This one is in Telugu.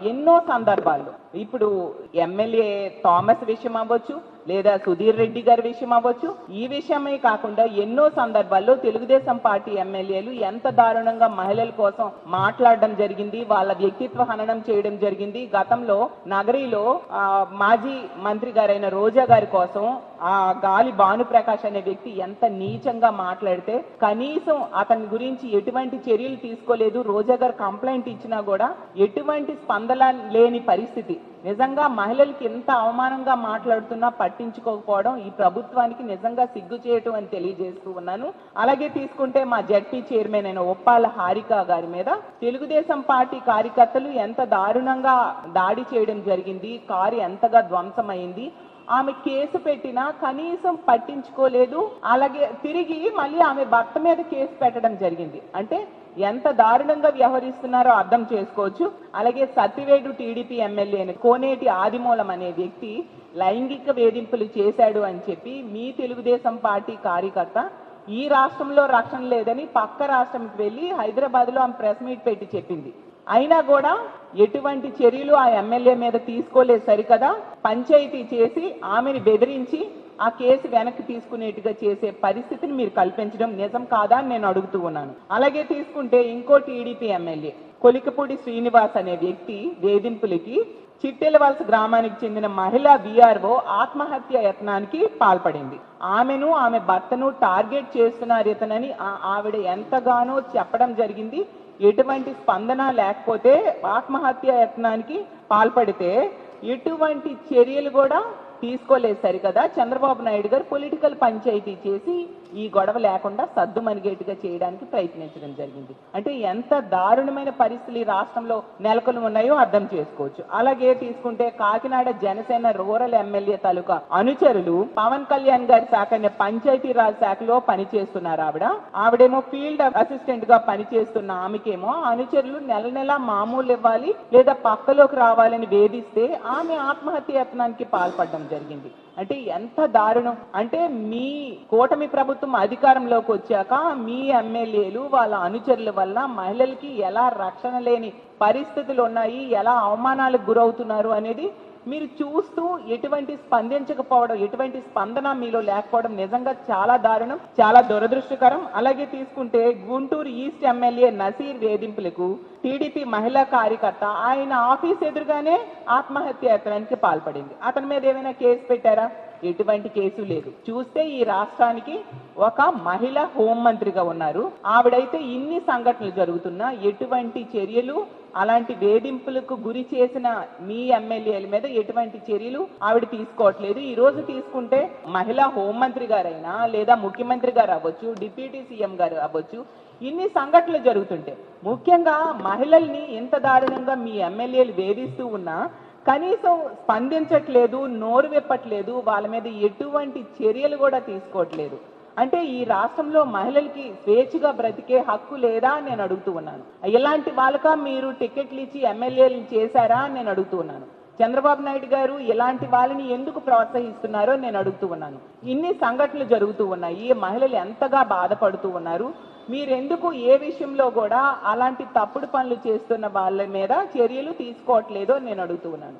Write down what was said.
ఎన్నో సందర్భాల్లో. ఇప్పుడు ఎమ్మెల్యే థామస్ విషయం అవ్వచ్చు లేదా సుధీర్ రెడ్డి గారి విషయం అవ్వచ్చు? ఈ విషయమే కాకుండా ఎన్నో సందర్భాల్లో తెలుగుదేశం పార్టీ ఎమ్మెల్యేలు ఎంత దారుణంగా మహిళల కోసం మాట్లాడడం జరిగింది వాళ్ళ వ్యక్తిత్వ హననం చేయడం జరిగింది. గతంలో నగరిలో మాజీ మంత్రి గారైన రోజా గారి కోసం ఆ గాలి భానుప్రకాష్ అనే వ్యక్తి ఎంత నీచంగా మాట్లాడితే కనీసం అతని గురించి ఎటువంటి చర్యలు తీసుకోలేదు. రోజా గారు కంప్లైంట్ ఇచ్చినా కూడా ఎటువంటి స్పందన లేని పరిస్థితి. నిజంగా మహిళలకి ఎంత అవమానంగా మాట్లాడుతున్నా పట్టించుకోకపోవడం ఈ ప్రభుత్వానికి నిజంగా సిగ్గు చేయటం అని తెలియజేస్తూ ఉన్నాను. అలాగే తీసుకుంటే మా జడ్పీ చైర్మన్ అయిన ఒప్పాల హారిక గారి మీద తెలుగుదేశం పార్టీ కార్యకర్తలు ఎంత దారుణంగా దాడి చేయడం జరిగింది కారు ఎంతగా ధ్వంసమైంది ఆమె కేసు పెట్టినా కనీసం పట్టించుకోలేదు. అలాగే తిరిగి మళ్ళీ ఆమె భర్త మీద కేసు పెట్టడం జరిగింది. అంటే ఎంత దారుణంగా వ్యవహరిస్తున్నారో అర్థం చేసుకోవచ్చు. అలాగే సత్తివేడు టీడీపీ ఎమ్మెల్యే కోనేటి ఆదిమూలం అనే వ్యక్తి లైంగిక వేధింపులు చేశాడు అని చెప్పి మీ తెలుగుదేశం పార్టీ కార్యకర్త ఈ రాష్ట్రంలో రక్షణ లేదని పక్క రాష్ట్రంకి వెళ్ళి హైదరాబాద్లో ఆమె ప్రెస్ మీట్ పెట్టి చెప్పింది. అయినా కూడా ఎటువంటి చర్యలు ఆ ఎమ్మెల్యే మీద తీసుకోలేదు సరికదా? పంచాయతీ చేసి ఆమెను బెదిరించి ఆ కేసు వెనక్కి తీసుకునేట్టుగా చేసే పరిస్థితిని మీరు కల్పించడం నిజం కాదా అని నేను అడుగుతూ ఉన్నాను. అలాగే తీసుకుంటే ఇంకో టీడీపీ ఎమ్మెల్యే కొలికపూడి శ్రీనివాస్ అనే వ్యక్తి వేధింపులకి చిట్టెలవలస గ్రామానికి చెందిన మహిళా బీఆర్ఓ ఆత్మహత్య యత్నానికి పాల్పడింది. ఆమెను ఆమె భర్తను టార్గెట్ చేస్తున్నారు ఇతనని ఆ- ఆవిడ ఎంతగానో చెప్పడం జరిగింది. ఎటువంటి స్పందన లేకపోతే ఆత్మహత్య యత్నానికి పాల్పడితే ఎటువంటి చర్యలు కూడా తీసుకోలేదు సరికదా చంద్రబాబు నాయుడు గారు పొలిటికల్ పంచాయతీ చేసి ఈ గొడవ లేకుండా సద్దు మనిగేటుగా చేయడానికి ప్రయత్నించడం జరిగింది. అంటే ఎంత దారుణమైన పరిస్థితులు ఈ రాష్ట్రంలో నెలకొని ఉన్నాయో అర్థం చేసుకోవచ్చు. అలాగే తీసుకుంటే కాకినాడ జనసేన రూరల్ ఎమ్మెల్యే తాలూకా అనుచరులు పవన్ కళ్యాణ్ గారి శాఖ పంచాయతీరాజ్ పంచాయతీ శాఖలో పనిచేస్తున్నారు ఆవిడ. ఆవిడేమో ఫీల్డ్ అసిస్టెంట్గా పనిచేస్తున్న ఆమెకేమో అనుచరులు నెల నెల మామూలు ఇవ్వాలి లేదా పక్కలోకి రావాలని వేధిస్తే ఆమె ఆత్మహత్య యత్నానికి పాల్పడ్డం జరిగింది. అంటే ఎంత దారుణం. అంటే మీ కూటమి ప్రభుత్వం అధికారంలోకి వచ్చాక మీ ఎమ్మెల్యేలు వాళ్ళ అనుచరుల వల్ల మహిళలకి ఎలా రక్షణ లేని పరిస్థితులు ఉన్నాయి ఎలా అవమానాలకు గురవుతున్నారు అనేది మీరు చూస్తూ ఎటువంటి స్పందించకపోవడం ఎటువంటి స్పందన మీలో లేకపోవడం నిజంగా చాలా దారుణం చాలా దురదృష్టకరం. అలాగే తీసుకుంటే గుంటూరు ఈస్ట్ ఎమ్మెల్యే నసీర్ వేధింపులకు టీడీపీ మహిళా కార్యకర్త ఆయన ఆఫీస్ ఎదురుగానే ఆత్మహత్య యత్నానికి పాల్పడింది. అతని మీద ఏమైనా కేసు పెట్టారా? ఎటువంటి కేసు లేదు. చూస్తే ఈ రాష్ట్రానికి ఒక మహిళ హోంమంత్రిగా ఉన్నారు. ఆవిడైతే ఇన్ని సంఘటనలు జరుగుతున్నా ఎటువంటి చర్యలు అలాంటి వేధింపులకు గురి చేసిన మీ ఎమ్మెల్యేల మీద ఎటువంటి చర్యలు ఆవిడ తీసుకోవట్లేదు. ఈ రోజు తీసుకుంటే మహిళా హోంమంత్రి గారైనా లేదా ముఖ్యమంత్రి గారు అవ్వచ్చు డిప్యూటీ సీఎం గారు అవ్వచ్చు ఇన్ని సంఘటనలు జరుగుతుంటే ముఖ్యంగా మహిళల్ని ఇంత దారుణంగా మీ ఎమ్మెల్యేలు వేధిస్తూ ఉన్నా కనీసం స్పందించట్లేదు నోరు విప్పట్లేదు వాళ్ళ మీద ఎటువంటి చర్యలు కూడా తీసుకోవట్లేదు. అంటే ఈ రాష్ట్రంలో మహిళలకి స్వేచ్ఛగా బ్రతికే హక్కు లేదా అని నేను అడుగుతూ ఉన్నాను. ఇలాంటి వాళ్ళక మీరు టికెట్లు ఇచ్చి ఎమ్మెల్యేలు చేశారా అని నేను అడుగుతూ ఉన్నాను. చంద్రబాబు నాయుడు గారు ఇలాంటి వాళ్ళని ఎందుకు ప్రోత్సహిస్తున్నారో నేను అడుగుతూ ఉన్నాను. ఇన్ని సంఘటనలు జరుగుతూ ఉన్నాయి. మహిళలు ఎంతగా బాధపడుతూ ఉన్నారు? మీరెందుకు ఏ విషయంలో కూడా అలాంటి తప్పుడు పనులు చేస్తున్న వాళ్ళ మీద చర్యలు తీసుకోవట్లేదో నేను అడుగుతూ ఉన్నాను.